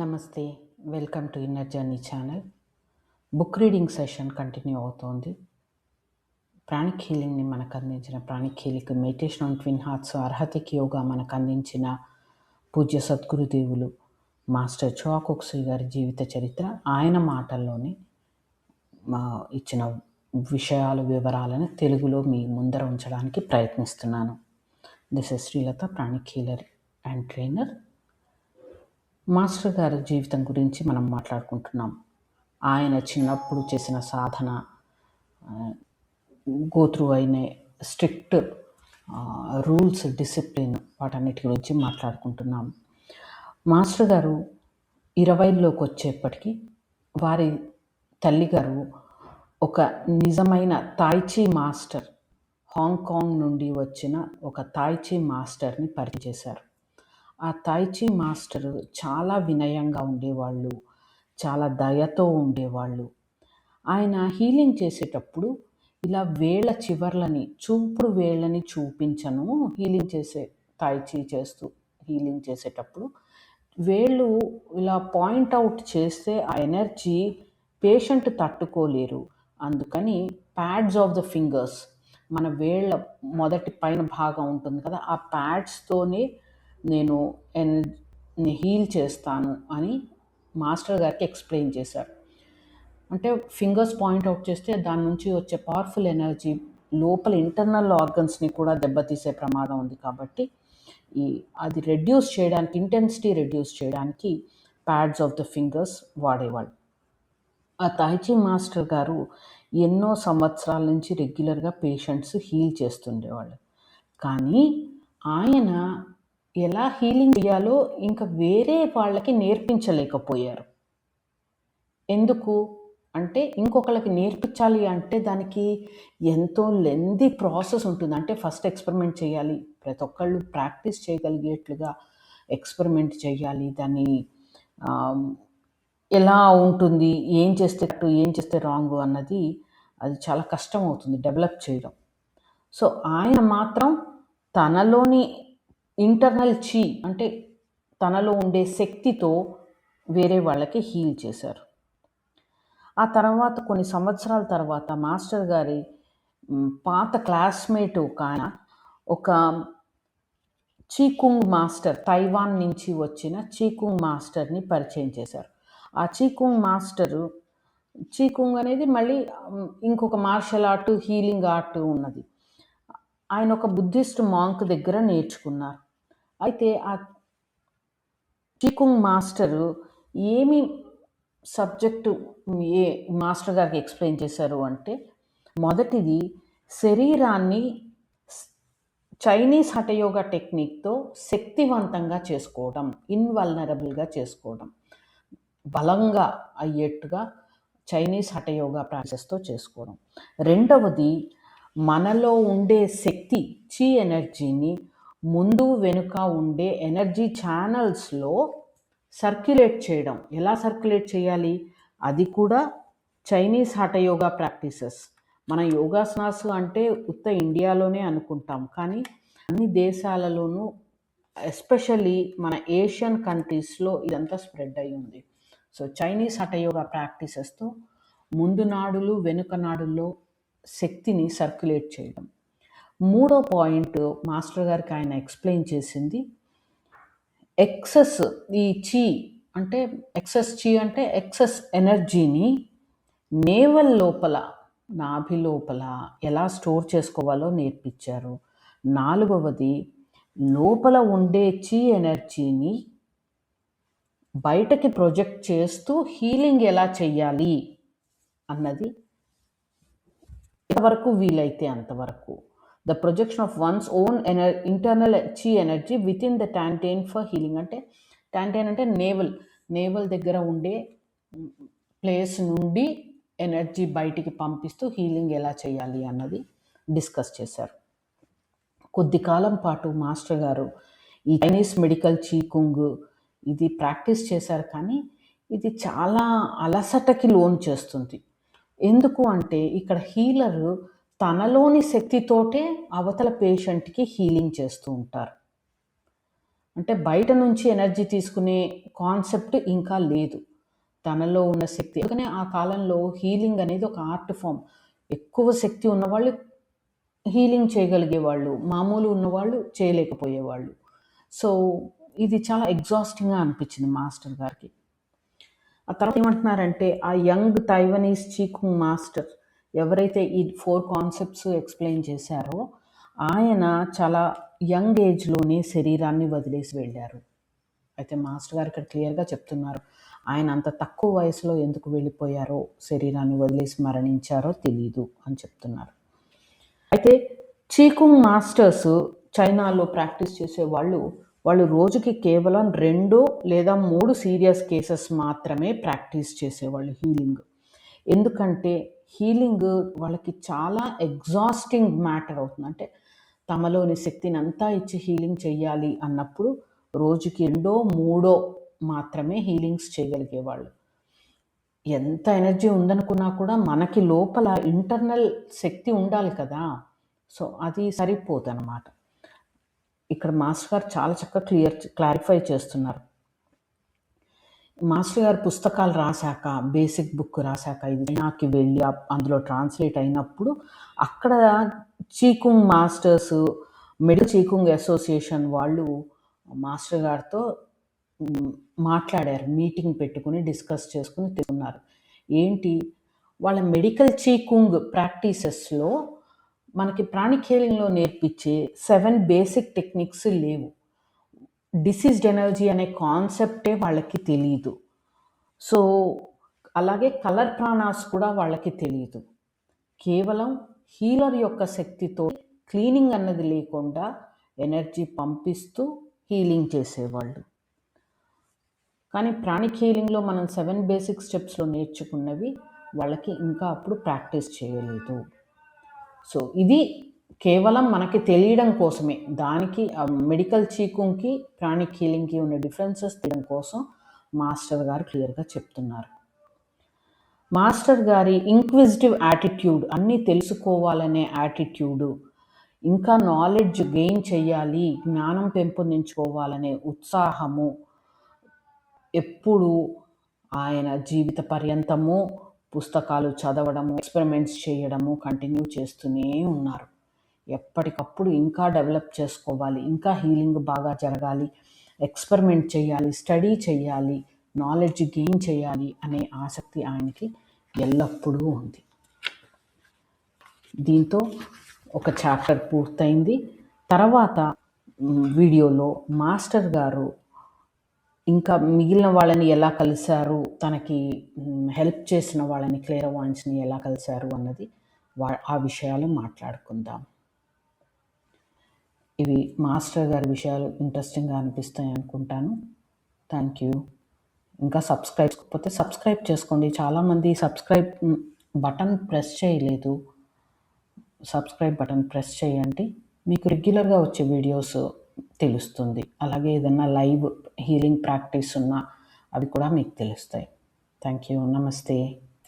నమస్తే welcome to inner journey channel. Book reading session continue అవుతోంది. Pranic హీలింగ్ని మనకు అందించిన pranic healing meditation on twin hearts అర్హతకి yoga మనకు అందించిన పూజ్య సద్గురుదేవులు మాస్టర్ చోకోక్సీ గారి జీవిత చరిత్ర ఆయన మాటల్లోనే మా ఇచ్చిన విషయాలు వివరాలను తెలుగులో మీ ముందర ఉంచడానికి ప్రయత్నిస్తున్నాను. This is Srilatha pranic healer and trainer. Master గారి జీవితం గురించి మనం మాట్లాడుకుంటున్నాం. ఆయన చిన్నప్పుడు చేసిన సాధన గోత్రు అయిన స్ట్రిక్ట్ రూల్స్ డిసిప్లిన్ వాటన్నిటి గురించి మాట్లాడుకుంటున్నాం. మాస్టర్ గారు ఇరవైలోకి వచ్చేప్పటికీ వారి తల్లిగారు ఒక నిజమైన తాయిచీ మాస్టర్ హాంకాంగ్ నుండి వచ్చిన ఒక తాయిచీ మాస్టర్ని పరిచయం చేశారు. ఆ తాయిచీ మాస్టర్ చాలా వినయంగా ఉండేవాళ్ళు చాలా దయతో ఉండేవాళ్ళు. ఆయన హీలింగ్ చేసేటప్పుడు ఇలా వేళ్ళ చివర్లని చూపుడు వేళ్ళని చూపించను హీలింగ్ చేసే తాయిచీ చేస్తూ హీలింగ్ చేసేటప్పుడు వేళ్ళు ఇలా పాయింట్ అవుట్ చేస్తే ఆ ఎనర్జీ పేషెంట్ తట్టుకోలేరు. అందుకని ప్యాడ్స్ ఆఫ్ ద ఫింగర్స్ మన వేళ్ళ మొదటి పైన భాగం ఉంటుంది కదా ఆ ప్యాడ్స్తోనే నేను ఎనర్జీని హీల్ చేస్తాను అని మాస్టర్ గారికి ఎక్స్ప్లెయిన్ చేశారు. అంటే ఫింగర్స్ పాయింట్ అవుట్ చేస్తే దాని నుంచి వచ్చే పవర్ఫుల్ ఎనర్జీ లోపల ఇంటర్నల్ ఆర్గన్స్ని కూడా దెబ్బతీసే ప్రమాదం ఉంది కాబట్టి ఈ అది రెడ్యూస్ చేయడానికి ఇంటెన్సిటీ రెడ్యూస్ చేయడానికి ప్యాడ్స్ ఆఫ్ ద ఫింగర్స్ వాడేవాళ్ళు. ఆ తాయిచీ మాస్టర్ గారు ఎన్నో సంవత్సరాల నుంచి రెగ్యులర్గా పేషెంట్స్ హీల్ చేస్తుండేవాళ్ళు. కానీ ఆయన ఎలా హీలింగ్ చేయాలో ఇంకా వేరే వాళ్ళకి నేర్పించలేకపోయారు. ఎందుకు? అంటే ఇంకొకళ్ళకి నేర్పించాలి అంటే దానికి ఎంతో లెంది ప్రాసెస్ ఉంటుంది. అంటే ఫస్ట్ ఎక్స్పెరిమెంట్ చేయాలి. ప్రతి ఒక్కళ్ళు ప్రాక్టీస్ చేయగలిగేట్లుగా ఎక్స్పెరిమెంట్ చేయాలి. దాన్ని ఎలా ఉంటుంది ఏం చేస్తే కరెక్ట్ ఏం చేస్తే రాంగ్ అన్నది అది చాలా కష్టం అవుతుంది డెవలప్ చేయడం. సో ఆయన మాత్రం తనలోని ఇంటర్నల్ చీ అంటే తనలో ఉండే శక్తితో వేరే వాళ్ళకి హీల్ చేశారు. ఆ తర్వాత కొన్ని సంవత్సరాల తర్వాత మాస్టర్ గారి పాత క్లాస్మేట్ ఒక ఆయన ఒక చీకుంగ్ మాస్టర్ తైవాన్ నుంచి వచ్చిన చీకుంగ్ మాస్టర్ని పరిచయం చేశారు. ఆ చీకుంగ్ మాస్టరు చీకుంగ్ అనేది మళ్ళీ ఇంకొక మార్షల్ ఆర్ట్ హీలింగ్ ఆర్ట్ ఉన్నది. ఆయన ఒక బుద్ధిస్ట్ మాంక్ దగ్గర నేర్చుకున్నారు. అయితే ఆ చీకుంగ్ మాస్టరు ఏమి సబ్జెక్టు ఏ మాస్టర్ గారికి ఎక్స్ప్లెయిన్ చేశారు అంటే మొదటిది శరీరాన్ని చైనీస్ హఠయోగ టెక్నిక్తో శక్తివంతంగా చేసుకోవడం ఇన్వల్నరబుల్గా చేసుకోవడం బలంగా అయ్యేట్టుగా చైనీస్ హఠయోగ ప్రాసెస్తో చేసుకోవడం. రెండవది మనలో ఉండే శక్తి చీ ఎనర్జీని ముందు వెనుక ఉండే ఎనర్జీ ఛానల్స్లో సర్క్యులేట్ చేయడం. ఎలా సర్క్యులేట్ చేయాలి? అది కూడా చైనీస్ హఠయోగా ప్రాక్టీసెస్. మన యోగాసనాస్ అంటే ఉత్త ఇండియాలోనే అనుకుంటాం. కానీ అన్ని దేశాలలోనూ ఎస్పెషల్లీ మన ఏషియన్ కంట్రీస్లో ఇదంతా స్ప్రెడ్ అయి ఉంది. సో చైనీస్ హఠయోగా ప్రాక్టీసెస్తో ముందు నాడులు వెనుక నాడుల్లో శక్తిని సర్క్యులేట్ చేయడం. మూడో పాయింట్ మాస్టర్ గారికి ఆయన ఎక్స్ప్లెయిన్ చేసింది. ఎక్సెస్ ఈ చీ అంటే ఎక్సెస్ చీ అంటే ఎక్సెస్ ఎనర్జీని నేవల్ లోపల నాభి లోపల ఎలా స్టోర్ చేసుకోవాలో నేర్పించారు. నాలుగవది లోపల ఉండే చీ ఎనర్జీని బయటకి ప్రొజెక్ట్ చేస్తూ హీలింగ్ ఎలా చెయ్యాలి అన్నది ఎంతవరకు వీలైతే అంతవరకు. The projection of one's own energy internal chi energy with in the tantien for healing అంటే ట్యాంటైన్ అంటే నేవల్ నేవల్ దగ్గర ఉండే ప్లేస్ నుండి ఎనర్జీ బయటికి పంపిస్తూ హీలింగ్ ఎలా చేయాలి అన్నది డిస్కస్ చేశారు. కొద్ది కాలం పాటు మాస్టర్ గారు ఈ చైనీస్ మెడికల్ చీకుంగ్ ఇది ప్రాక్టీస్ చేశారు కానీ ఇది చాలా అలసటకి లోన్ చేస్తుంది. ఎందుకు అంటే ఇక్కడ హీలరు తనలోని శక్తితోటే అవతల పేషెంట్కి హీలింగ్ చేస్తూ ఉంటారు. అంటే బయట నుంచి ఎనర్జీ తీసుకునే కాన్సెప్ట్ ఇంకా లేదు. తనలో ఉన్న శక్తి అందుకనే ఆ కాలంలో హీలింగ్ అనేది ఒక ఆర్ట్ ఫామ్. ఎక్కువ శక్తి ఉన్నవాళ్ళు హీలింగ్ చేయగలిగేవాళ్ళు మామూలు ఉన్నవాళ్ళు చేయలేకపోయేవాళ్ళు. సో ఇది చాలా ఎగ్జాస్టింగ్గా అనిపించింది మాస్టర్ గారికి. ఆ తర్వాత ఏమంటున్నారంటే ఆ యంగ్ తైవనీస్ చీకుంగ్ మాస్టర్ ఎవరైతే ఈ ఫోర్ కాన్సెప్ట్స్ ఎక్స్ప్లెయిన్ చేశారో ఆయన చాలా యంగ్ ఏజ్లోనే శరీరాన్ని వదిలేసి వెళ్ళారు. అయితే మాస్టర్ గారు ఇక్కడ క్లియర్గా చెప్తున్నారు ఆయన అంత తక్కువ వయసులో ఎందుకు వెళ్ళిపోయారో శరీరాన్ని వదిలేసి మరణించారో తెలియదు అని చెప్తున్నారు. అయితే చీకుంగ్ మాస్టర్స్ చైనాలో ప్రాక్టీస్ చేసే వాళ్ళు వాళ్ళు రోజుకి కేవలం రెండు లేదా మూడు సీరియస్ కేసెస్ మాత్రమే ప్రాక్టీస్ చేసేవాళ్ళు హీలింగ్. ఎందుకంటే హీలింగ్ వాళ్ళకి చాలా ఎగ్జాస్టింగ్ మ్యాటర్ అవుతుంది. అంటే తమలోని శక్తిని అంతా ఇచ్చి హీలింగ్ చేయాలి అన్నప్పుడు రోజుకి రెండో మూడో మాత్రమే హీలింగ్స్ చేయగలిగేవాళ్ళు. ఎంత ఎనర్జీ ఉందనుకున్నా కూడా మనకి లోపల ఇంటర్నల్ శక్తి ఉండాలి కదా. సో అది సరిపోదు అనమాట ఇక్కడ మాస్టర్ గారు చాలా చక్కగా క్లియర్ క్లారిఫై చేస్తున్నారు. మాస్టర్ గారు పుస్తకాలు రాశాక బేసిక్ బుక్ రాశాక ఇది చైనాకి వెళ్ళి అందులో ట్రాన్స్లేట్ అయినప్పుడు అక్కడ qigong masters medical qigong association వాళ్ళు మాస్టర్ గారితో మాట్లాడారు. మీటింగ్ పెట్టుకుని డిస్కస్ చేసుకుని తిన్నారు. ఏంటి? వాళ్ళ మెడికల్ చీకుంగ్ ప్రాక్టీసెస్లో మనకి ప్రాణిఖేలింగ్లో నేర్పించే సెవెన్ బేసిక్ టెక్నిక్స్ లేవు. డిసీజ్డ్ ఎనర్జీ అనే కాన్సెప్టే వాళ్ళకి తెలియదు సో అలాగే కలర్ ప్రాణాస్ కూడా వాళ్ళకి తెలియదు కేవలం హీలర్ యొక్క శక్తితో క్లీనింగ్ అన్నది లేకుండా ఎనర్జీ పంపిస్తూ హీలింగ్ చేసేవాళ్ళు. కానీ ప్రాణిక్ హీలింగ్లో మనం సెవెన్ బేసిక్ స్టెప్స్లో నేర్చుకున్నవి వాళ్ళకి ఇంకా అప్పుడు ప్రాక్టీస్ చేయలేదు. సో ఇది కేవలం మనకి తెలియడం కోసమే. దానికి మెడికల్ చీకుంకి ప్రాణిక్ హీలింగ్కి ఉన్న డిఫరెన్సెస్ తెలియడం కోసం మాస్టర్ గారు క్లియర్గా చెప్తున్నారు. మాస్టర్ గారి ఇంక్విజిటివ్ యాటిట్యూడ్ అన్నీ తెలుసుకోవాలనే యాటిట్యూడు ఇంకా నాలెడ్జ్ గెయిన్ చేయాలి జ్ఞానం పెంపొందించుకోవాలనే ఉత్సాహము ఎప్పుడు ఆయన జీవిత పర్యంతము పుస్తకాలు చదవడము ఎక్స్పెరిమెంట్స్ చేయడము కంటిన్యూ చేస్తూనే ఉన్నారు. ఎప్పటికప్పుడు ఇంకా డెవలప్ చేసుకోవాలి ఇంకా హీలింగ్ బాగా జరగాలి ఎక్స్పెరిమెంట్ చేయాలి స్టడీ చేయాలి నాలెడ్జ్ గెయిన్ చేయాలి అనే ఆసక్తి ఆయనకి ఎల్లప్పుడూ ఉంది. దీంతో ఒక చాప్టర్ పూర్తయింది. తర్వాత వీడియోలో మాస్టర్ గారు ఇంకా మిగిలిన వాళ్ళని ఎలా కలిశారు తనకి హెల్ప్ చేసిన వాళ్ళని క్లియర్ వాయిన్స్ని ఎలా కలిశారు అన్నది వా ఆ విషయాలు మాట్లాడుకుందాం. ఇవి మాస్టర్ గారి విషయాలు ఇంట్రెస్టింగ్గా అనిపిస్తాయి అనుకుంటాను. థ్యాంక్ యూ ఇంకా సబ్స్క్రైబ్ పోతే సబ్స్క్రైబ్ చేసుకోండి. చాలామంది సబ్స్క్రైబ్ బటన్ ప్రెస్ చేయలేదు. సబ్స్క్రైబ్ బటన్ ప్రెస్ చేయండి. మీకు రెగ్యులర్గా వచ్చే వీడియోస్ తెలుస్తుంది. అలాగే ఏదైనా లైవ్ హీలింగ్ ప్రాక్టీస్ ఉన్నా అవి కూడా మీకు తెలుస్తాయి. థ్యాంక్ యూ నమస్తే.